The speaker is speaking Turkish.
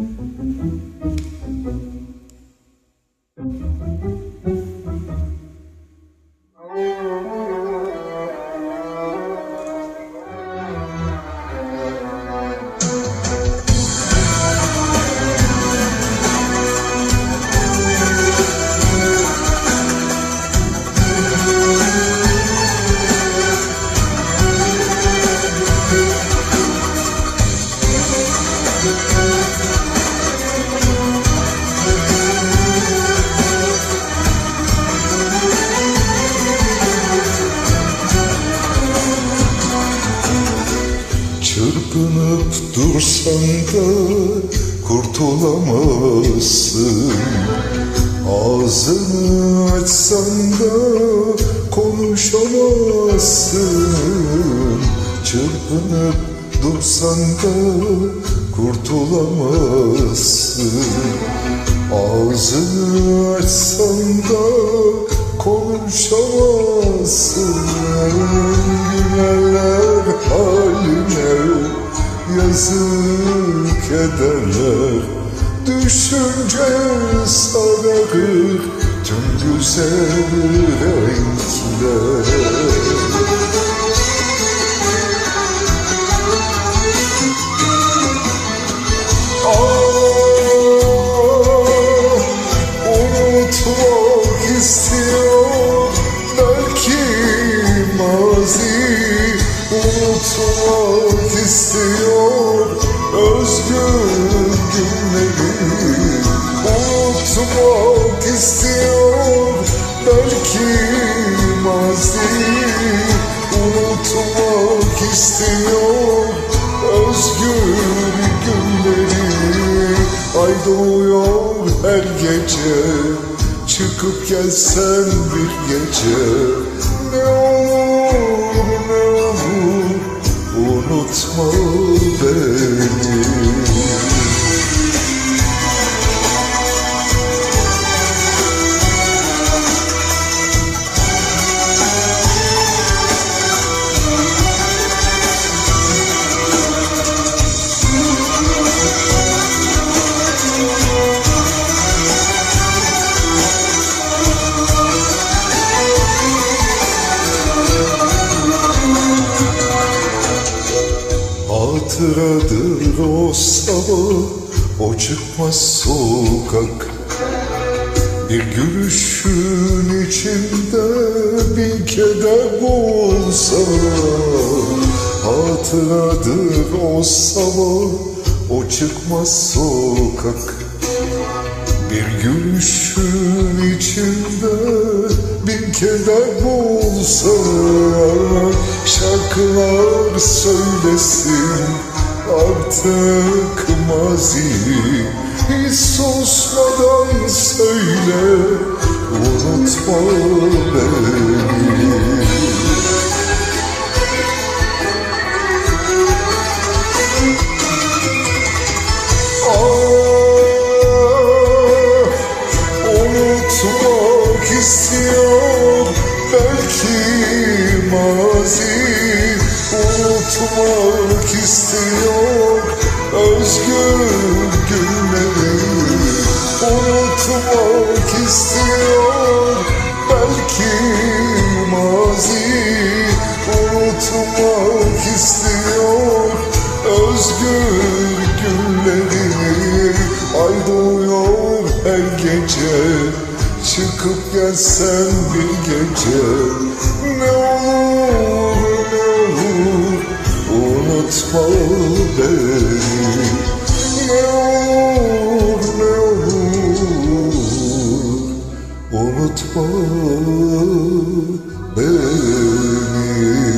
Thank you. Çırpınıp dursan da kurtulamazsın. Ağzını açsan da konuşamazsın. Çırpınıp dursan da kurtulamazsın. Ağzını açsan da konuşamazsın ederler Düşünce sararır tüm güzel renkler. Ah, belki mazi Unutmak istiyor Ay doğuyor her gece Çıkıp gelsen bir gece Hatıradır o sabah O çıkmaz sokak. Bir gülüşün içinde bir keder olsa Hatıradır o sabah O çıkmaz sokak. Bir gülüşün içinde bir keder bulsa Şarkılar söylesin artık mazi. Hiç susmadan söyle unutma beni unutmak istiyor belki mazi. Unutmak istiyor özgür günleri. Unutmak istiyor belki mazi. Unutmak istiyor özgür Çıkıp gelsen bir gece Ne olur ne olur Unutma beni. Ne olur ne olur Unutma beni.